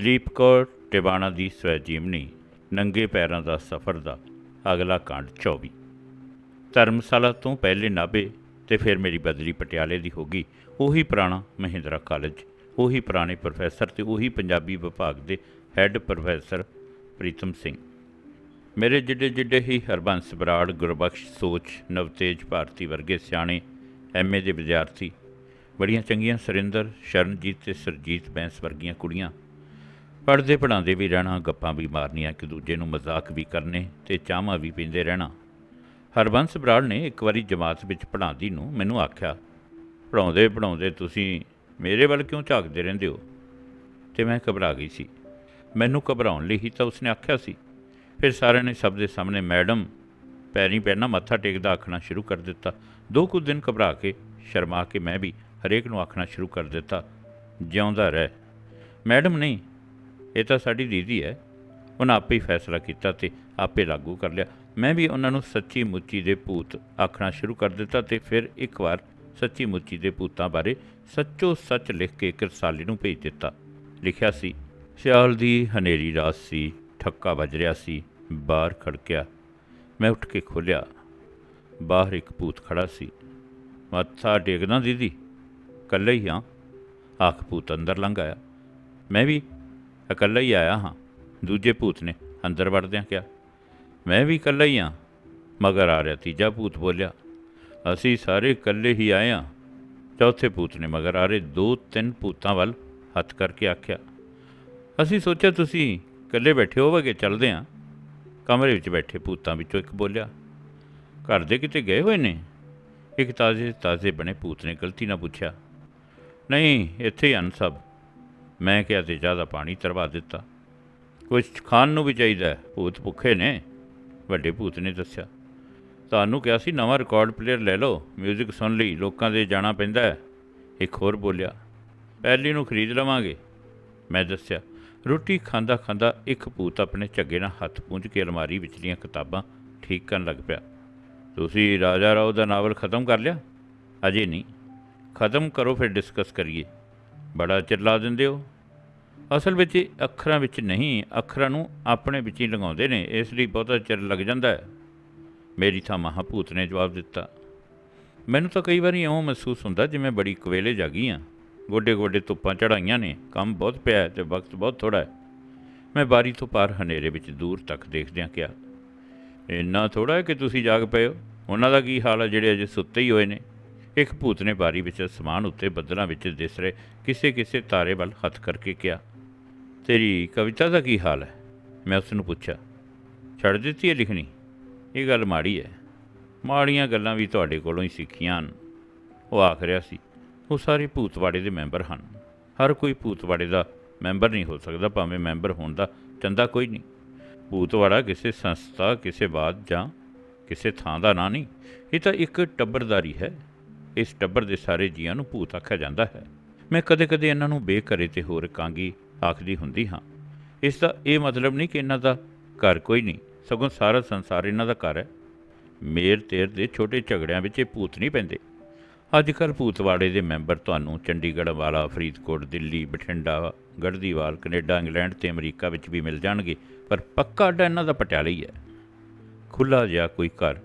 ਦਲੀਪ ਕੌਰ ਟਿਵਾਣਾ ਦੀ ਸਵੈ ਜੀਵਨੀ ਨੰਗੇ ਪੈਰਾਂ ਦਾ ਸਫ਼ਰ ਦਾ ਅਗਲਾ ਕਾਂਡ 24 ਧਰਮਸ਼ਾਲਾ ਤੋਂ ਪਹਿਲੇ ਨਾਭੇ ਤੇ ਫਿਰ ਮੇਰੀ ਬਦਲੀ ਪਟਿਆਲੇ ਦੀ ਹੋ ਗਈ। ਉਹੀ ਪੁਰਾਣਾ ਮਹਿੰਦਰਾ ਕਾਲਜ, ਉਹੀ ਪੁਰਾਣੇ ਪ੍ਰੋਫੈਸਰ ਤੇ ਉਹੀ ਪੰਜਾਬੀ ਵਿਭਾਗ ਦੇ ਹੈੱਡ ਪ੍ਰੋਫੈਸਰ ਪ੍ਰੀਤਮ ਸਿੰਘ। ਮੇਰੇ ਜਿੱਡੇ ਜਿੱਡੇ ਹੀ ਹਰਬੰਸ ਬਰਾੜ, ਗੁਰਬਖਸ਼ ਸੋਚ, ਨਵਤੇਜ ਭਾਰਤੀ ਵਰਗੇ ਸਿਆਣੇ ਐਮਏ ਦੇ ਵਿਦਿਆਰਥੀ, ਬੜੀਆਂ ਚੰਗੀਆਂ ਸਰਿੰਦਰ, ਸ਼ਰਨਜੀਤ ਤੇ ਸਰਜੀਤ ਬੈਂਸ ਵਰਗੀਆਂ ਕੁੜੀਆਂ ਪੜ੍ਹਦੇ ਪੜ੍ਹਾਉਂਦੇ ਵੀ ਰਹਿਣਾ, ਗੱਪਾਂ ਵੀ ਮਾਰਨੀਆਂ, ਇੱਕ ਦੂਜੇ ਨੂੰ ਮਜ਼ਾਕ ਵੀ ਕਰਨੇ ਤੇ ਚਾਹਾਂ ਵੀ ਪੀਂਦੇ ਰਹਿਣਾ। ਹਰਬੰਸ ਬਰਾੜ ਨੇ ਇੱਕ ਵਾਰੀ ਜਮਾਤ ਵਿੱਚ ਪੜ੍ਹਾਉਂਦੀ ਨੂੰ ਮੈਨੂੰ ਆਖਿਆ, ਪੜ੍ਹਾਉਂਦੇ ਪੜ੍ਹਾਉਂਦੇ ਤੁਸੀਂ ਮੇਰੇ ਵੱਲ ਕਿਉਂ ਝਾਕਦੇ ਰਹਿੰਦੇ ਹੋ? ਤੇ ਮੈਂ ਘਬਰਾ ਗਈ ਸੀ। ਮੈਨੂੰ ਘਬਰਾਉਣ ਲਈ ਹੀ ਤਾਂ ਉਸਨੇ ਆਖਿਆ ਸੀ। ਫਿਰ ਸਾਰਿਆਂ ਨੇ ਸਭ ਦੇ ਸਾਹਮਣੇ, ਮੈਡਮ, ਪੈਰੀ ਪੈਣਾ, ਮੱਥਾ ਟੇਕਦਾ ਆਖਣਾ ਸ਼ੁਰੂ ਕਰ ਦਿੱਤਾ। ਦੋ ਕੁ ਦਿਨ ਘਬਰਾ ਕੇ, ਸ਼ਰਮਾ ਕੇ ਮੈਂ ਵੀ ਹਰੇਕ ਨੂੰ ਆਖਣਾ ਸ਼ੁਰੂ ਕਰ ਦਿੱਤਾ, ਜਿਉਂਦਾ ਰਹਿ। ਮੈਡਮ, ਨਹੀਂ ਇਹ ਤਾਂ ਸਾਡੀ ਦੀਦੀ ਹੈ। ਉਹਨਾਂ ਆਪੇ ਹੀ ਫੈਸਲਾ ਕੀਤਾ ਤੇ ਆਪੇ ਲਾਗੂ ਕਰ ਲਿਆ। ਮੈਂ ਵੀ ਉਹਨਾਂ ਨੂੰ ਸੱਚੀ ਮੁੱਚੀ ਦੇ ਭੂਤ ਆਖਣਾ ਸ਼ੁਰੂ ਕਰ ਦਿੱਤਾ ਤੇ ਫਿਰ ਇੱਕ ਵਾਰ ਸੱਚੀ ਮੁੱਚੀ ਦੇ ਭੂਤਾਂ ਬਾਰੇ ਸੱਚੋ ਸੱਚ ਲਿਖ ਕੇ ਇੱਕ ਰਸਾਲੇ ਨੂੰ ਭੇਜ ਦਿੱਤਾ। ਲਿਖਿਆ ਸੀ, ਸਿਆਲ ਦੀ ਹਨੇਰੀ ਰਾਤ ਸੀ, ਠੱਕਾ ਵੱਜ ਰਿਹਾ ਸੀ, ਬਾਹਰ ਖੜਕਿਆ। ਮੈਂ ਉੱਠ ਕੇ ਖੋਲ੍ਹਿਆ। ਬਾਹਰ ਇੱਕ ਭੂਤ ਖੜਾ ਸੀ। ਮੱਥਾ ਟੇਕਦਾ ਦੀਦੀ। ਇਕੱਲਾ ਹੀ ਹਾਂ। ਆਖ ਭੂਤ ਅੰਦਰ ਲੰਘ ਆਇਆ। ਮੈਂ ਵੀ ਇਕੱਲਾ ਹੀ ਆਇਆ ਹਾਂ। ਦੂਜੇ ਭੂਤ ਨੇ ਅੰਦਰ ਵੜਦਿਆਂ ਕਿਹਾ, ਮੈਂ ਵੀ ਇਕੱਲਾ ਹੀ ਹਾਂ। ਮਗਰ ਆ ਰਿਹਾ ਤੀਜਾ ਭੂਤ ਬੋਲਿਆ, ਅਸੀਂ ਸਾਰੇ ਇਕੱਲੇ ਹੀ ਆਏ ਹਾਂ। ਚੌਥੇ ਭੂਤ ਨੇ ਮਗਰ ਆ ਰਹੇ ਦੋ ਤਿੰਨ ਭੂਤਾਂ ਵੱਲ ਹੱਥ ਕਰਕੇ ਆਖਿਆ, ਅਸੀਂ ਸੋਚਿਆ ਤੁਸੀਂ ਇਕੱਲੇ ਬੈਠੇ ਹੋਵੋਗੇ, ਚੱਲਦੇ ਹਾਂ। ਕਮਰੇ ਵਿੱਚ ਬੈਠੇ ਭੂਤਾਂ ਵਿੱਚੋਂ ਇੱਕ ਬੋਲਿਆ, ਘਰ ਦੇ ਕਿਤੇ ਗਏ ਹੋਏ ਨੇ? ਇੱਕ ਤਾਜ਼ੇ ਤਾਜ਼ੇ ਬਣੇ ਭੂਤ ਨੇ ਗਲਤੀ ਨਾਲ ਪੁੱਛਿਆ, ਨਹੀਂ, ਇੱਥੇ ਹੀ ਹਨ ਸਭ। ਮੈਂ ਕਿਹਾ ਤੇ ਜ਼ਿਆਦਾ ਪਾਣੀ ਤਰਵਾ ਦਿੱਤਾ। ਕੁਝ ਖਾਣ ਨੂੰ ਵੀ ਚਾਹੀਦਾ ਭੂਤ ਭੁੱਖੇ ਨੇ, ਵੱਡੇ ਭੂਤ ਨੇ ਦੱਸਿਆ। ਤੁਹਾਨੂੰ ਕਿਹਾ ਸੀ ਨਵਾਂ ਰਿਕਾਰਡ ਪਲੇਅਰ ਲੈ ਲਓ 뮤직 ਸੁਣ ਲਈ, ਲੋਕਾਂ ਦੇ ਜਾਣਾ ਪੈਂਦਾ ਹੈ। ਇੱਕ ਹੋਰ ਬੋਲਿਆ, ਪਹਿਲੀ ਨੂੰ ਖਰੀਦ ਲਵਾਂਗੇ। ਮੈਂ ਦੱਸਿਆ, ਰੋਟੀ ਖਾਂਦਾ ਖਾਂਦਾ ਇੱਕ ਭੂਤ ਆਪਣੇ ਝੱਗੇ ਨਾਲ ਹੱਥ ਪੂੰਝ ਕੇ ਅਲਮਾਰੀ ਵਿਚਲੀਆਂ ਕਿਤਾਬਾਂ ਠੀਕ ਕਰਨ ਲੱਗ ਪਿਆ। ਤੁਸੀਂ ਰਾਜਾ ਰਾਓ ਦਾ ਨਾਵਲ ਖਤਮ ਕਰ ਲਿਆ? ਅਜੇ ਨਹੀਂ। ਖਤਮ ਕਰੋ ਫਿਰ ਡਿਸਕਸ ਕਰੀਏ। ਬੜਾ ਚਿਰਲਾ ਦਿੰਦੇ ਹੋ। ਅਸਲ ਵਿੱਚ ਅੱਖਰਾਂ ਵਿੱਚ ਨਹੀਂ, ਅੱਖਰਾਂ ਨੂੰ ਆਪਣੇ ਵਿੱਚ ਹੀ ਲਗਾਉਂਦੇ ਨੇ, ਇਸ ਲਈ ਬਹੁਤਾ ਚਿਰ ਲੱਗ ਜਾਂਦਾ ਹੈ। ਮੇਰੀ ਥਾਂ ਮਹਾਭੂਤ ਨੇ ਜਵਾਬ ਦਿੱਤਾ। ਮੈਨੂੰ ਤਾਂ ਕਈ ਵਾਰੀ ਇਉਂ ਮਹਿਸੂਸ ਹੁੰਦਾ ਜਿਵੇਂ ਬੜੀ ਕਵੇਲੇ ਜਾਗੀ ਹਾਂ ਗੋਡੇ ਗੋਡੇ ਧੁੱਪਾਂ ਚੜਾਈਆਂ ਨੇ, ਕੰਮ ਬਹੁਤ ਪਿਆ ਹੈ ਤੇ ਵਕਤ ਬਹੁਤ ਥੋੜਾ ਹੈ। ਮੈਂ ਬਾਰੀ ਤੋਂ ਪਾਰ ਹਨੇਰੇ ਵਿੱਚ ਦੂਰ ਤੱਕ ਦੇਖਦਿਆਂ ਕਿਹਾ, ਇੰਨਾ ਥੋੜਾ ਹੈ ਕਿ ਤੁਸੀਂ ਜਾਗ ਪਏ ਹੋ? ਉਹਨਾਂ ਦਾ ਕੀ ਹਾਲ ਹੈ ਜਿਹੜੇ ਅਜੇ ਸੁੱਤੇ ਹੀ ਹੋਏ ਨੇ? ਇੱਕ ਭੂਤ ਨੇ ਬਾਰੀ ਵਿੱਚ ਅਸਮਾਨ ਉੱਤੇ ਬੱਦਲਾਂ ਵਿੱਚ ਦਿਸ ਰਹੇ ਕਿਸੇ ਕਿਸੇ ਤਾਰੇ ਵੱਲ ਹੱਥ ਕਰਕੇ ਕਿਹਾ, ਤੇਰੀ ਕਵਿਤਾ ਦਾ ਕੀ ਹਾਲ ਹੈ? ਮੈਂ ਉਸ ਨੂੰ ਪੁੱਛਿਆ, ਛੱਡ ਦਿੱਤੀ ਹੈ ਲਿਖਣੀ? ਇਹ ਗੱਲ ਮਾੜੀ ਹੈ। ਮਾੜੀਆਂ ਗੱਲਾਂ ਵੀ ਤੁਹਾਡੇ ਕੋਲੋਂ ਹੀ ਸਿੱਖੀਆਂ ਹਨ। ਉਹ ਆਖ ਰਿਹਾ ਸੀ, ਉਹ ਸਾਰੇ ਭੂਤਵਾੜੇ ਦੇ ਮੈਂਬਰ ਹਨ। ਹਰ ਕੋਈ ਭੂਤਵਾੜੇ ਦਾ ਮੈਂਬਰ ਨਹੀਂ ਹੋ ਸਕਦਾ, ਭਾਵੇਂ ਮੈਂਬਰ ਹੋਣ ਦਾ ਚੰਦਾ ਕੋਈ ਨਹੀਂ। ਭੂਤਵਾੜਾ ਕਿਸੇ ਸੰਸਥਾ, ਕਿਸੇ ਬਾਤ ਜਾਂ ਕਿਸੇ ਥਾਂ ਦਾ ਨਾਂ ਨਹੀਂ। ਇਹ ਤਾਂ ਇੱਕ ਟੱਬਰਦਾਰੀ ਹੈ। ਇਸ ਟੱਬਰ ਦੇ ਸਾਰੇ ਜੀਆਂ ਨੂੰ ਭੂਤ ਆਖਿਆ ਜਾਂਦਾ ਹੈ। ਮੈਂ ਕਦੇ-ਕਦੇ ਇਹਨਾਂ ਨੂੰ ਬੇਘਰੇ ਤੇ ਹੋਰ ਕਾਂਗੀ ਆਖਦੀ ਹੁੰਦੀ ਹਾਂ। ਇਸ ਦਾ ਇਹ ਮਤਲਬ ਨਹੀਂ ਕਿ ਇਹਨਾਂ ਦਾ ਘਰ ਕੋਈ ਨਹੀਂ, ਸਗੋਂ ਸਾਰਾ ਸੰਸਾਰ ਇਹਨਾਂ ਦਾ ਘਰ ਹੈ। ਮੇਰ ਤੇਰ ਦੇ ਛੋਟੇ ਝਗੜਿਆਂ ਵਿੱਚ ਇਹ ਭੂਤ ਨਹੀਂ ਪੈਂਦੇ। ਅੱਜ ਕੱਲ੍ਹ ਭੂਤਵਾੜੇ ਦੇ ਮੈਂਬਰ ਤੁਹਾਨੂੰ ਚੰਡੀਗੜ੍ਹ, ਵਾਲਾ, ਫਰੀਦਕੋਟ, ਦਿੱਲੀ, ਬਠਿੰਡਾ ਗੜਦੀਵਾਲ ਕੈਨੇਡਾ, ਇੰਗਲੈਂਡ ਤੇ ਅਮਰੀਕਾ ਵਿੱਚ ਵੀ ਮਿਲ ਜਾਣਗੇ, ਪਰ ਪੱਕਾ ਅੱਡਾ ਇਹਨਾਂ ਦਾ ਪਟਿਆਲਾ ਹੀ ਹੈ। ਖੁੱਲਾ ਜਿਹਾ ਕੋਈ ਘਰ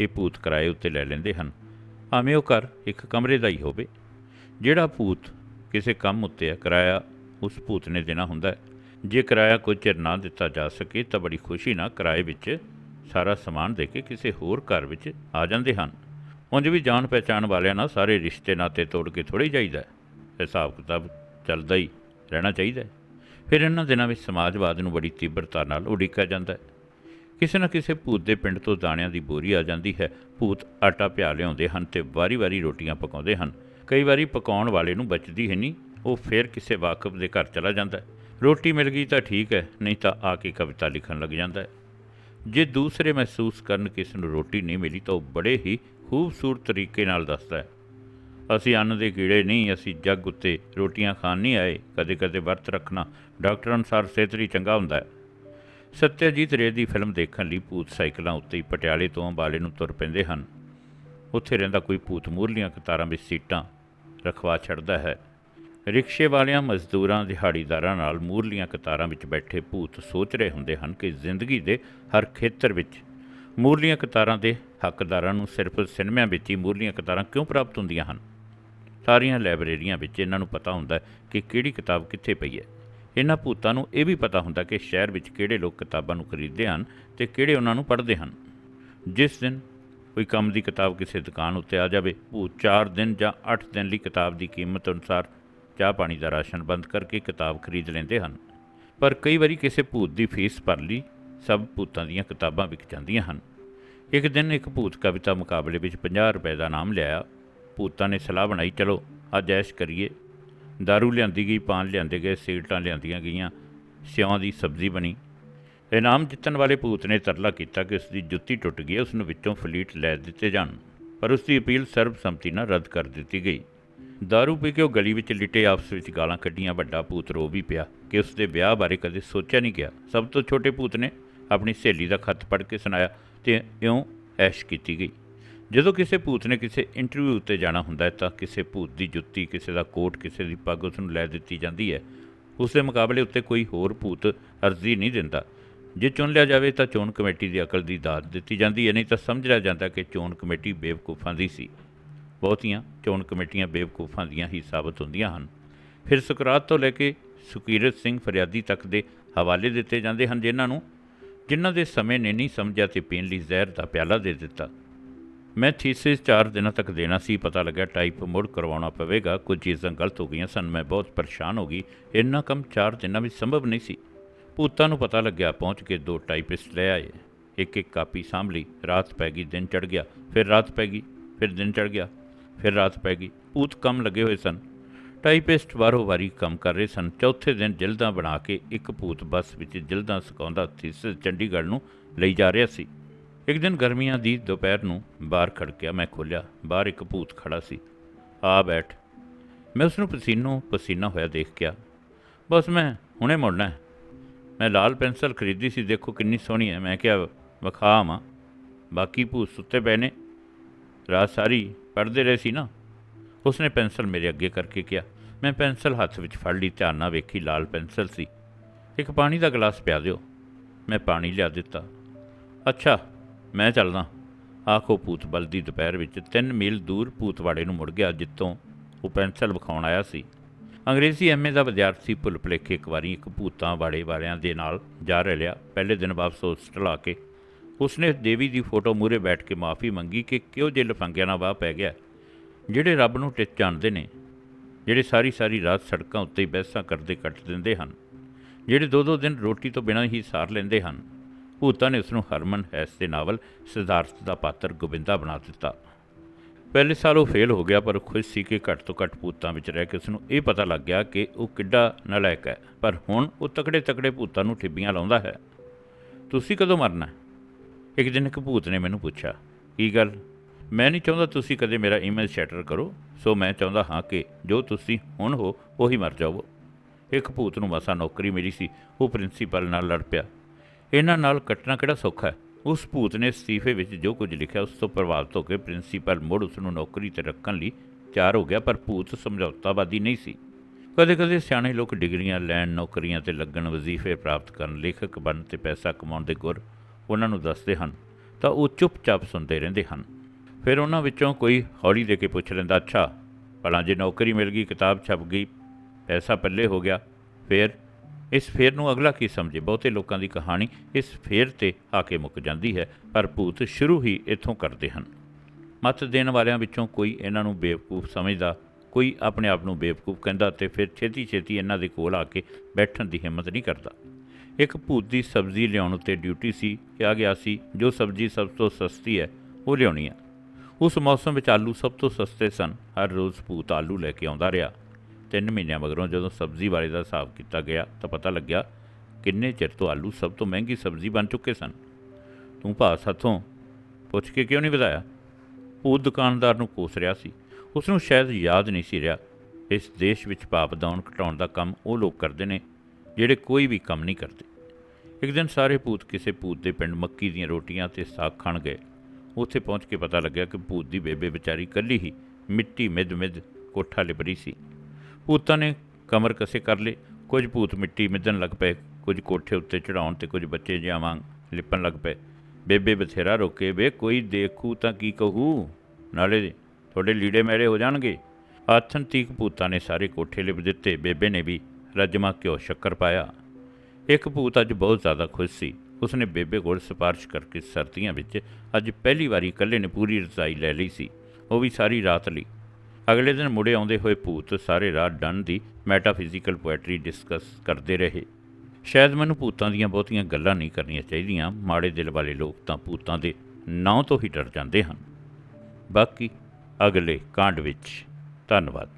ਇਹ ਭੂਤ ਕਿਰਾਏ ਉੱਤੇ ਲੈ ਲੈਂਦੇ ਹਨ। ਭਾਵੇਂ ਉਹ ਘਰ ਇੱਕ ਕਮਰੇ ਦਾ ਹੀ ਹੋਵੇ, ਜਿਹੜਾ ਭੂਤ ਕਿਸੇ ਕੰਮ ਉੱਤੇ ਹੈ ਕਿਰਾਇਆ ਉਸ ਭੂਤ ਨੇ ਦੇਣਾ ਹੁੰਦਾ ਹੈ। ਜੇ ਕਿਰਾਇਆ ਕੋਈ ਚਿਰ ਨਾ ਦਿੱਤਾ ਜਾ ਸਕੇ, ਤਾਂ ਬੜੀ ਖੁਸ਼ੀ ਨਾਲ ਕਿਰਾਏ ਵਿੱਚ ਸਾਰਾ ਸਮਾਨ ਦੇ ਕੇ ਕਿਸੇ ਹੋਰ ਘਰ ਵਿੱਚ ਆ ਜਾਂਦੇ ਹਨ। ਉਂਝ ਵੀ ਜਾਣ ਪਹਿਚਾਣ ਵਾਲਿਆਂ ਨਾਲ ਸਾਰੇ ਰਿਸ਼ਤੇ ਨਾਤੇ ਤੋੜ ਕੇ ਥੋੜ੍ਹੀ ਜਾਈਦਾ ਹਿਸਾਬ ਕਿਤਾਬ ਚੱਲਦਾ ਹੀ ਰਹਿਣਾ ਚਾਹੀਦਾ ਫਿਰ ਇਹਨਾਂ ਦਿਨਾਂ ਵਿੱਚ ਸਮਾਜਵਾਦ ਨੂੰ ਬੜੀ ਤੀਬਰਤਾ ਨਾਲ ਉਡੀਕਿਆ ਜਾਂਦਾ ਹੈ। ਕਿਸੇ ਨਾ ਕਿਸੇ ਭੂਤ ਦੇ ਪਿੰਡ ਤੋਂ ਦਾਣਿਆਂ ਦੀ ਬੋਰੀ ਆ ਜਾਂਦੀ ਹੈ। ਭੂਤ ਆਟਾ ਪਿਆ ਲਿਆਉਂਦੇ ਹਨ ਤੇ ਵਾਰੀ-ਵਾਰੀ ਰੋਟੀਆਂ ਪਕਾਉਂਦੇ ਹਨ। ਕਈ ਵਾਰੀ ਪਕਾਉਣ ਵਾਲੇ ਨੂੰ ਬਚਦੀ ਹੈ ਨਹੀਂ, ਉਹ ਫਿਰ ਕਿਸੇ ਵਾਕਫ ਦੇ ਘਰ ਚਲਾ ਜਾਂਦਾ ਰੋਟੀ ਮਿਲ ਗਈ ਤਾਂ ਠੀਕ ਹੈ, ਨਹੀਂ ਤਾਂ ਆ ਕੇ ਕਵਿਤਾ ਲਿਖਣ ਲੱਗ ਜਾਂਦਾ ਹੈ। ਜੇ ਦੂਸਰੇ ਮਹਿਸੂਸ ਕਰਨ ਕਿ ਇਸ ਨੂੰ ਰੋਟੀ ਨਹੀਂ ਮਿਲੀ ਤਾਂ ਉਹ ਬੜੇ ਹੀ ਖੂਬਸੂਰਤ ਤਰੀਕੇ ਨਾਲ ਦੱਸਦਾ ਹੈ। ਅਸੀਂ ਅੰਨ ਦੇ ਕੀੜੇ ਨਹੀਂ, ਅਸੀਂ ਜੱਗ ਉੱਤੇ ਰੋਟੀਆਂ ਖਾਣ ਨਹੀਂ ਆਏ। ਕਦੇ-ਕਦੇ ਵਰਤ ਰੱਖਣਾ ਡਾਕਟਰ ਅਨੁਸਾਰ ਸਿਹਤ ਲਈ ਚੰਗਾ ਹੁੰਦਾ ਹੈ। ਸਤਿਆਜੀਤ ਰੇ ਦੀ ਫਿਲਮ ਦੇਖਣ ਲਈ ਭੂਤ ਸਾਈਕਲਾਂ ਉੱਤੇ ਹੀ ਪਟਿਆਲੇ ਤੋਂ ਅੰਬਾਲੇ ਨੂੰ ਤੁਰ ਪੈਂਦੇ ਹਨ। ਉੱਥੇ ਰਹਿੰਦਾ ਕੋਈ ਭੂਤ ਮੂਰਲੀਆਂ ਕਤਾਰਾਂ ਵਿੱਚ ਸੀਟਾਂ ਰਖਵਾ ਛੱਡਦਾ ਹੈ। ਰਿਕਸ਼ੇ ਵਾਲਿਆਂ, ਮਜ਼ਦੂਰਾਂ, ਦਿਹਾੜੀਦਾਰਾਂ ਨਾਲ ਮੂਰਲੀਆਂ ਕਤਾਰਾਂ ਵਿੱਚ ਬੈਠੇ ਭੂਤ ਸੋਚ ਰਹੇ ਹੁੰਦੇ ਹਨ ਕਿ ਜ਼ਿੰਦਗੀ ਦੇ ਹਰ ਖੇਤਰ ਵਿੱਚ ਮੂਰਲੀਆਂ ਕਤਾਰਾਂ ਦੇ ਹੱਕਦਾਰਾਂ ਨੂੰ ਸਿਰਫ ਸਿਨੇਮਿਆਂ ਵਿੱਚ ਹੀ ਮੂਰਲੀਆਂ ਕਤਾਰਾਂ ਕਿਉਂ ਪ੍ਰਾਪਤ ਹੁੰਦੀਆਂ ਹਨ? ਸਾਰੀਆਂ ਲਾਇਬ੍ਰੇਰੀਆਂ ਵਿੱਚ ਇਹਨਾਂ ਨੂੰ ਪਤਾ ਹੁੰਦਾ ਕਿ ਕਿਹੜੀ ਕਿਤਾਬ ਕਿੱਥੇ ਪਈ ਹੈ। ਇਹਨਾਂ ਭੂਤਾਂ ਨੂੰ ਇਹ ਵੀ ਪਤਾ ਹੁੰਦਾ ਕਿ ਸ਼ਹਿਰ ਵਿੱਚ ਕਿਹੜੇ ਲੋਕ ਕਿਤਾਬਾਂ ਨੂੰ ਖਰੀਦਦੇ ਹਨ ਤੇ ਕਿਹੜੇ ਉਹਨਾਂ ਨੂੰ ਪੜ੍ਹਦੇ ਹਨ। ਜਿਸ ਦਿਨ ਕੋਈ ਕੰਮ ਦੀ ਕਿਤਾਬ ਕਿਸੇ ਦੁਕਾਨ ਉੱਤੇ ਆ ਜਾਵੇ, ਭੂਤ 4 ਦਿਨ ਜਾਂ 8 ਦਿਨ ਲਈ ਕਿਤਾਬ ਦੀ ਕੀਮਤ ਅਨੁਸਾਰ ਚਾਹ ਪਾਣੀ ਦਾ ਰਾਸ਼ਨ ਬੰਦ ਕਰਕੇ ਕਿਤਾਬ ਖਰੀਦ ਲੈਂਦੇ ਹਨ। ਪਰ ਕਈ ਵਾਰੀ ਕਿਸੇ ਭੂਤ ਦੀ ਫੀਸ ਭਰ ਲਈ ਸਭ ਭੂਤਾਂ ਦੀਆਂ ਕਿਤਾਬਾਂ ਵਿਕ ਜਾਂਦੀਆਂ ਹਨ। ਇੱਕ ਦਿਨ ਇੱਕ ਭੂਤ ਕਵਿਤਾ ਮੁਕਾਬਲੇ ਵਿੱਚ 50 ਰੁਪਏ ਦਾ ਨਾਮ ਲਿਆਇਆ। ਭੂਤਾਂ ਨੇ ਸਲਾਹ ਬਣਾਈ, ਚਲੋ, ਅੱਜ ਐਸ਼ ਕਰੀਏ। ਦਾਰੂ ਲਿਆਂਦੀ ਗਈ ਪਾਨ ਲਿਆਂਦੇ ਗਏ ਸਿਗਰਟਾਂ ਲਿਆਂਦੀਆਂ ਗਈਆਂ ਸਿਉਂ ਦੀ ਸਬਜ਼ੀ ਬਣੀ ਇਨਾਮ ਜਿੱਤਣ ਵਾਲੇ ਭੂਤ ਨੇ ਤਰਲਾ ਕੀਤਾ ਕਿ ਉਸ ਦੀ ਜੁੱਤੀ ਟੁੱਟ ਗਈ ਉਸ ਨੂੰ ਵਿੱਚੋਂ ਫਲੀਟ ਲੈ ਦਿੱਤੇ ਜਾਣ, ਪਰ ਉਸ ਦੀ ਅਪੀਲ ਸਰਬਸੰਮਤੀ ਨਾਲ ਰੱਦ ਕਰ ਦਿੱਤੀ ਗਈ। ਦਾਰੂ ਪੀ ਕੇ ਉਹ ਗਲੀ ਵਿੱਚ ਲਿਟੇ ਆਪਸ ਵਿੱਚ ਗਾਲਾਂ ਕੱਢੀਆਂ, ਵੱਡਾ ਭੂਤ ਰੋ ਵੀ ਪਿਆ ਕਿ ਉਸ ਦੇ ਵਿਆਹ ਬਾਰੇ ਕਦੇ ਸੋਚਿਆ ਨਹੀਂ ਗਿਆ। ਸਭ ਤੋਂ ਛੋਟੇ ਭੂਤ ਨੇ ਆਪਣੀ ਸਹੇਲੀ ਦਾ ਖੱਤ ਪੜ੍ਹ ਕੇ ਸੁਣਾਇਆ ਤੇ ਇਉਂ ਐਸ਼ ਕੀਤੀ ਗਈ। ਜਦੋਂ ਕਿਸੇ ਭੂਤ ਨੇ ਕਿਸੇ ਇੰਟਰਵਿਊ ਉੱਤੇ ਜਾਣਾ ਹੁੰਦਾ ਹੈ ਤਾਂ ਕਿਸੇ ਭੂਤ ਦੀ ਜੁੱਤੀ, ਕਿਸੇ ਦਾ ਕੋਟ, ਕਿਸੇ ਦੀ ਪੱਗ ਉਸ ਨੂੰ ਲੈ ਦਿੱਤੀ ਜਾਂਦੀ ਹੈ। ਉਸ ਦੇ ਮੁਕਾਬਲੇ ਉੱਤੇ ਕੋਈ ਹੋਰ ਭੂਤ ਅਰਜ਼ੀ ਨਹੀਂ ਦਿੰਦਾ। ਜੇ ਚੁਣ ਲਿਆ ਜਾਵੇ ਤਾਂ ਚੋਣ ਕਮੇਟੀ ਦੀ ਅਕਲ ਦੀ ਦਾਤ ਦਿੱਤੀ ਜਾਂਦੀ ਹੈ, ਨਹੀਂ ਤਾਂ ਸਮਝ ਲਿਆ ਜਾਂਦਾ ਕਿ ਚੋਣ ਕਮੇਟੀ ਬੇਵਕੂਫਾਂ ਦੀ ਸੀ। ਬਹੁਤੀਆਂ ਚੋਣ ਕਮੇਟੀਆਂ ਬੇਵਕੂਫਾਂ ਦੀਆਂ ਹੀ ਸਾਬਤ ਹੁੰਦੀਆਂ ਹਨ। ਫਿਰ ਸੁਕਰਾਤ ਤੋਂ ਲੈ ਕੇ ਸੁਕੀਰਤ ਸਿੰਘ ਫਰਿਆਦੀ ਤੱਕ ਦੇ ਹਵਾਲੇ ਦਿੱਤੇ ਜਾਂਦੇ ਹਨ, ਜਿਨ੍ਹਾਂ ਨੂੰ ਜਿਨ੍ਹਾਂ ਦੇ ਸਮੇਂ ਨੇ ਨਹੀਂ ਸਮਝਿਆ ਤੇ ਪੀਣ ਲਈ ਜ਼ਹਿਰ ਦਾ ਪਿਆਲਾ ਦੇ ਦਿੱਤਾ। ਮੈਂ ਥੀਸਿਸ 4 ਦਿਨਾਂ ਤੱਕ ਦੇਣਾ ਸੀ, ਪਤਾ ਲੱਗਾ ਟਾਈਪ ਮੁੜ ਕਰਵਾਉਣਾ ਪਵੇਗਾ। ਕੁਝ ਚੀਜ਼ਾਂ ਗਲਤ ਹੋ ਗਈਆਂ ਸਨ, ਮੈਂ ਬਹੁਤ ਪਰੇਸ਼ਾਨ ਹੋ ਗਈ। ਇੰਨਾ ਕੰਮ 4 ਦਿਨਾਂ ਵਿੱਚ ਸੰਭਵ ਨਹੀਂ ਸੀ। ਭੂਤਾਂ ਨੂੰ ਪਤਾ ਲੱਗਿਆ, ਪਹੁੰਚ ਕੇ ਦੋ ਟਾਈਪਿਸਟ ਲੈ ਆਏ। ਇੱਕ ਇੱਕ ਕਾਪੀ ਸਾਂਭ ਲਈ। ਰਾਤ ਪੈ ਗਈ, ਦਿਨ ਚੜ ਗਿਆ। ਫਿਰ ਰਾਤ ਪੈ ਗਈ, ਫਿਰ ਦਿਨ ਚੜ ਗਿਆ, ਫਿਰ ਰਾਤ ਪੈ ਗਈ। ਭੂਤ ਕੰਮ ਲੱਗੇ ਹੋਏ ਸਨ। ਟਾਈਪਿਸਟ ਵਾਰੋ ਵਾਰੀ ਕੰਮ ਕਰ ਰਹੇ ਸਨ। ਚੌਥੇ ਦਿਨ ਜਲਦਾਂ ਬਣਾ ਕੇ ਇੱਕ ਭੂਤ ਬੱਸ ਵਿੱਚ ਜਿਲਦਾਂ ਸੁਕਾਉਂਦਾ ਥੀਸਿਸ ਚੰਡੀਗੜ੍ਹ ਨੂੰ ਲਈ ਜਾ ਰਿਹਾ ਸੀ। ਇੱਕ ਦਿਨ ਗਰਮੀਆਂ ਦੀ ਦੁਪਹਿਰ ਨੂੰ ਬਾਹਰ ਖੜਕਿਆ, ਮੈਂ ਖੋਲ੍ਹਿਆ, ਬਾਹਰ ਇੱਕ ਭੂਤ ਖੜਾ ਸੀ। ਆ ਬੈਠ। ਮੈਂ ਉਸ ਨੂੰ ਪਸੀਨੋ ਪਸੀਨਾ ਹੋਇਆ ਦੇਖ ਗਿਆ ਬਸ ਮੈਂ ਹੁਣੇ ਮੁੜਨਾ ਮੈਂ ਲਾਲ ਪੈਨਸਲ ਖਰੀਦੀ ਸੀ, ਦੇਖੋ ਕਿੰਨੀ ਸੋਹਣੀ ਹੈ। ਮੈਂ ਕਿਹਾ ਵਿਖਾ ਆਵਾਂ ਬਾਕੀ ਭੂਤ ਸੁੱਤੇ ਪਏ ਨੇ। ਰਾਤ ਸਾਰੀ ਪੜ੍ਹਦੇ ਰਹੇ ਸੀ ਨਾ? ਉਸਨੇ ਪੈਨਸਲ ਮੇਰੇ ਅੱਗੇ ਕਰਕੇ ਕਿਹਾ। ਮੈਂ ਪੈਨਸਲ ਹੱਥ ਵਿੱਚ ਫੜ ਲਈ, ਧਿਆਨ ਨਾਲ ਵੇਖੀ ਲਾਲ ਪੈਨਸਲ ਸੀ। ਇੱਕ ਪਾਣੀ ਦਾ ਗਲਾਸ ਪਿਆ ਦਿਓ। ਮੈਂ ਪਾਣੀ ਲਿਆ ਦਿੱਤਾ। ਅੱਛਾ ਮੈਂ ਚੱਲਦਾ। ਆਖੋ ਭੂਤ ਬਲਦੀ ਦੁਪਹਿਰ ਵਿੱਚ 3 ਮੀਲ ਦੂਰ ਭੂਤਵਾੜੇ ਨੂੰ ਮੁੜ ਗਿਆ ਜਿੱਤੋਂ ਉਹ ਪੈਨਸਲ ਵਿਖਾਉਣ ਆਇਆ ਸੀ। ਅੰਗਰੇਜ਼ੀ ਐਮਏ ਦਾ ਵਿਦਿਆਰਥੀ ਭੁੱਲ ਭੁਲੇਖੇ ਇੱਕ ਵਾਰੀ ਇੱਕ ਭੂਤਾਂ ਵਾੜੇ ਵਾਲਿਆਂ ਦੇ ਨਾਲ ਜਾ ਰਲਿਆ। ਪਹਿਲੇ ਦਿਨ ਵਾਪਸ ਹੋਸਟਲ ਆ ਕੇ ਉਸਨੇ ਦੇਵੀ ਦੀ ਫੋਟੋ ਮੂਹਰੇ ਬੈਠ ਕੇ ਮਾਫੀ ਮੰਗੀ ਕਿ ਕਿਉਂ ਜੇ ਲਫੰਗਿਆਂ ਨਾਲ ਵਾਹ ਪੈ ਗਿਆ। ਜਿਹੜੇ ਰੱਬ ਨੂੰ ਟਿੱਚ ਜਾਣਦੇ ਨੇ, ਜਿਹੜੇ ਸਾਰੀ ਸਾਰੀ ਰਾਤ ਸੜਕਾਂ ਉੱਤੇ ਬਹਿਸਾਂ ਕਰਦੇ ਕੱਟ ਦਿੰਦੇ ਹਨ, ਜਿਹੜੇ ਦੋ ਦੋ ਦਿਨ ਰੋਟੀ ਤੋਂ ਬਿਨਾਂ ਹੀ ਸਾਰ ਲੈਂਦੇ ਹਨ ਭੂਤਾਂ ਨੇ ਉਸ ਨੂੰ ਹਰਮਨ ਹੈਸ ਦੇ ਨਾਵਲ ਸਿਧਾਰਥ ਦਾ ਪਾਤਰ ਗੋਬਿੰਦਾ ਬਣਾ ਦਿੱਤਾ। ਪਹਿਲੇ ਸਾਲ ਉਹ ਫੇਲ ਹੋ ਗਿਆ, ਪਰ ਖੁਸ਼ ਸੀ ਕਿ ਘੱਟ ਤੋਂ ਘੱਟ ਭੂਤਾਂ ਵਿੱਚ ਰਹਿ ਕੇ ਉਸ ਨੂੰ ਇਹ ਪਤਾ ਲੱਗ ਗਿਆ ਕਿ ਉਹ ਕਿੱਡਾ ਨਲਾਇਕ ਹੈ। ਪਰ ਹੁਣ ਉਹ ਤਕੜੇ ਤਕੜੇ ਭੂਤਾਂ ਨੂੰ ਠਿੱਬੀਆਂ ਲਾਉਂਦਾ ਹੈ। ਤੁਸੀਂ ਕਦੋਂ ਮਰਨਾ ਇੱਕ ਦਿਨ ਇੱਕ ਭੂਤ ਨੇ ਮੈਨੂੰ ਪੁੱਛਿਆ, ਕੀ ਗੱਲ? ਮੈਂ ਨਹੀਂ ਚਾਹੁੰਦਾ ਤੁਸੀਂ ਕਦੇ ਮੇਰਾ ਇਮੇਜ ਸ਼ੈਟਰ ਕਰੋ, ਸੋ ਮੈਂ ਚਾਹੁੰਦਾ ਹਾਂ ਕਿ ਜੋ ਤੁਸੀਂ ਹੁਣ ਹੋ, ਉਹੀ ਮਰ ਜਾਵੋ। ਇੱਕ ਭੂਤ ਨੂੰ ਮਸਾ ਨੌਕਰੀ ਮਿਲੀ ਸੀ, ਉਹ ਪ੍ਰਿੰਸੀਪਲ ਨਾਲ ਲੜ ਪਿਆ। ਇਹਨਾਂ ਨਾਲ ਕੱਟਣਾ ਕਿਹੜਾ ਸੌਖਾ ਹੈ? ਉਸ ਭੂਤ ਨੇ ਅਸਤੀਫੇ ਵਿੱਚ ਜੋ ਕੁਝ ਲਿਖਿਆ, ਉਸ ਤੋਂ ਪ੍ਰਭਾਵਿਤ ਹੋ ਕੇ ਪ੍ਰਿੰਸੀਪਲ ਮੁੜ ਉਸ ਨੂੰ ਨੌਕਰੀ ਤੇ ਰੱਖਣ ਲਈ ਤਿਆਰ ਹੋ ਗਿਆ, ਪਰ ਭੂਤ ਸਮਝੌਤਾਵਾਦੀ ਨਹੀਂ ਸੀ। ਕਦੇ-ਕਦੇ ਸਿਆਣੇ ਲੋਕ ਡਿਗਰੀਆਂ ਲੈਣ, ਨੌਕਰੀਆਂ ਤੇ ਲੱਗਣ, ਵਜ਼ੀਫੇ ਪ੍ਰਾਪਤ ਕਰਨ, ਲੇਖਕ ਬਣਨ ਤੇ ਪੈਸਾ ਕਮਾਉਣ ਦੇ ਗੁਰ ਉਹਨਾਂ ਨੂੰ ਦੱਸਦੇ ਹਨ, ਤਾਂ ਉਹ ਚੁੱਪਚਾਪ ਸੁਣਦੇ ਰਹਿੰਦੇ ਹਨ। ਫਿਰ ਉਹਨਾਂ ਵਿੱਚੋਂ ਕੋਈ ਹੌਲੀ ਦੇ ਕੇ ਪੁੱਛ ਲੈਂਦਾ, ਅੱਛਾ, ਭਲਾ ਜੇ ਨੌਕਰੀ ਮਿਲ ਗਈ, ਕਿਤਾਬ ਛਪ ਗਈ, ਪੈਸਾ ਪੱਲੇ ਹੋ ਗਿਆ, ਫਿਰ? ਇਸ ਫੇਰ ਨੂੰ ਅਗਲਾ ਕੀ ਸਮਝੇ? ਬਹੁਤੇ ਲੋਕਾਂ ਦੀ ਕਹਾਣੀ ਇਸ ਫੇਰ ਤੇ ਆ ਕੇ ਮੁੱਕ ਜਾਂਦੀ ਹੈ, ਪਰ ਭੂਤ ਸ਼ੁਰੂ ਹੀ ਇੱਥੋਂ ਕਰਦੇ ਹਨ। ਮਤ ਦੇਣ ਵਾਲਿਆਂ ਵਿੱਚੋਂ ਕੋਈ ਇਹਨਾਂ ਨੂੰ ਬੇਵਕੂਫ ਸਮਝਦਾ, ਕੋਈ ਆਪਣੇ ਆਪ ਨੂੰ ਬੇਵਕੂਫ ਕਹਿੰਦਾ ਤੇ ਫਿਰ ਛੇਤੀ ਛੇਤੀ ਇਹਨਾਂ ਦੇ ਕੋਲ ਆ ਕੇ ਬੈਠਣ ਦੀ ਹਿੰਮਤ ਨਹੀਂ ਕਰਦਾ। ਇੱਕ ਭੂਤ ਦੀ ਸਬਜ਼ੀ ਲਿਆਉਣ ਉੱਤੇ ਡਿਊਟੀ ਸੀ, ਕਿਹਾ ਗਿਆ ਸੀ, ਜੋ ਸਬਜ਼ੀ ਸਭ ਤੋਂ ਸਸਤੀ ਹੈ, ਉਹ ਲਿਆਉਣੀ ਹੈ। ਉਸ ਮੌਸਮ ਵਿੱਚ ਆਲੂ ਸਭ ਤੋਂ ਸਸਤੇ ਸਨ, ਹਰ ਰੋਜ਼ ਭੂਤ ਆਲੂ ਲੈ ਕੇ ਆਉਂਦਾ ਰਿਹਾ। ਤਿੰਨ ਮਹੀਨਿਆਂ ਮਗਰੋਂ ਜਦੋਂ ਸਬਜ਼ੀ ਬਾਰੇ ਦਾ ਹਿਸਾਬ ਕੀਤਾ ਗਿਆ ਤਾਂ ਪਤਾ ਲੱਗਿਆ ਕਿੰਨੇ ਚਿਰ ਤੋਂ ਆਲੂ ਸਭ ਤੋਂ ਮਹਿੰਗੀ ਸਬਜ਼ੀ ਬਣ ਚੁੱਕੇ ਸਨ। ਤੂੰ ਭਾਅ ਸਾਥੋਂ ਪੁੱਛ ਕੇ ਕਿਉਂ ਨਹੀਂ ਵਧਾਇਆ? ਉਹ ਦੁਕਾਨਦਾਰ ਨੂੰ ਕੋਸ ਰਿਹਾ ਸੀ। ਉਸ ਨੂੰ ਸ਼ਾਇਦ ਯਾਦ ਨਹੀਂ ਸੀ ਰਿਹਾ। ਇਸ ਦੇਸ਼ ਵਿੱਚ ਭਾਅ ਵਧਾਉਣ ਘਟਾਉਣ ਦਾ ਕੰਮ ਉਹ ਲੋਕ ਕਰਦੇ ਨੇ ਜਿਹੜੇ ਕੋਈ ਵੀ ਕੰਮ ਨਹੀਂ ਕਰਦੇ। ਇੱਕ ਦਿਨ ਸਾਰੇ ਭੂਤ ਕਿਸੇ ਭੂਤ ਦੇ ਪਿੰਡ ਮੱਕੀ ਦੀਆਂ ਰੋਟੀਆਂ ਤੇ ਸਾਗ ਖਾਣ ਗਏ। ਉੱਥੇ ਪਹੁੰਚ ਕੇ ਪਤਾ ਲੱਗਿਆ ਕਿ ਭੂਤ ਦੀ ਬੇਬੇ ਵਿਚਾਰੀ ਇਕੱਲੀ ਹੀ ਮਿੱਟੀ ਮਿੱਧ ਮਿੱਧ ਕੋਠਾ ਲਿਬਰੀ ਸੀ। ਭੂਤਾਂ ਨੇ ਕਮਰ ਕਸੇ ਕਰ ਲਏ ਕੁਝ ਭੂਤ ਮਿੱਟੀ ਮਿੱਧਣ ਲੱਗ ਪਏ, ਕੁਝ ਕੋਠੇ ਉੱਤੇ ਚੜਾਉਣ ਤੇ ਕੁਝ ਬੱਚੇ ਜਿਹਾਂ ਵਾਂਗ ਲਿਪਣ ਲੱਗ ਪਏ। ਬੇਬੇ ਬਥੇਰਾ ਰੋਕੇ, ਵੇ ਕੋਈ ਦੇਖੂ ਤਾਂ ਕੀ ਕਹੂ? ਨਾਲੇ ਤੁਹਾਡੇ ਲੀੜੇ ਮੈਲੇ ਹੋ ਜਾਣਗੇ। ਆਥਨ ਤੀਕ ਭੂਤਾਂ ਨੇ ਸਾਰੇ ਕੋਠੇ ਲਿਪ ਦਿੱਤੇ, ਬੇਬੇ ਨੇ ਵੀ ਰਜਮਾ ਘਿਓ ਸ਼ੱਕਰ ਪਾਇਆ। ਇੱਕ ਭੂਤ ਅੱਜ ਬਹੁਤ ਜ਼ਿਆਦਾ ਖੁਸ਼ ਸੀ। ਉਸਨੇ ਬੇਬੇ ਕੋਲ ਸਿਫਾਰਿਸ਼ ਕਰਕੇ ਸਰਦੀਆਂ ਵਿੱਚ ਅੱਜ ਪਹਿਲੀ ਵਾਰੀ ਇਕੱਲੇ ਨੇ ਪੂਰੀ ਰਜ਼ਾਈ ਲੈ ਲਈ ਸੀ। ਉਹ ਵੀ ਸਾਰੀ ਰਾਤ ਲਈ ਅਗਲੇ ਦਿਨ ਮੁੜੇ ਆਉਂਦੇ ਹੋਏ ਭੂਤ ਸਾਰੇ ਰਾਤ ਡਨ ਦੀ ਮੈਟਾਫਿਜ਼ੀਕਲ ਪੋਇਟਰੀ ਡਿਸਕਸ ਕਰਦੇ ਰਹੇ। ਸ਼ਾਇਦ ਮੈਨੂੰ ਭੂਤਾਂ ਦੀਆਂ ਬਹੁਤੀਆਂ ਗੱਲਾਂ ਨਹੀਂ ਕਰਨੀਆਂ ਚਾਹੀਦੀਆਂ। ਮਾੜੇ ਦਿਲ ਵਾਲੇ ਲੋਕ ਤਾਂ ਭੂਤਾਂ ਦੇ ਨਾਂ ਤੋਂ ਹੀ ਡਰ ਜਾਂਦੇ ਹਨ। ਬਾਕੀ ਅਗਲੇ ਕਾਂਡ ਵਿੱਚ ਧੰਨਵਾਦ।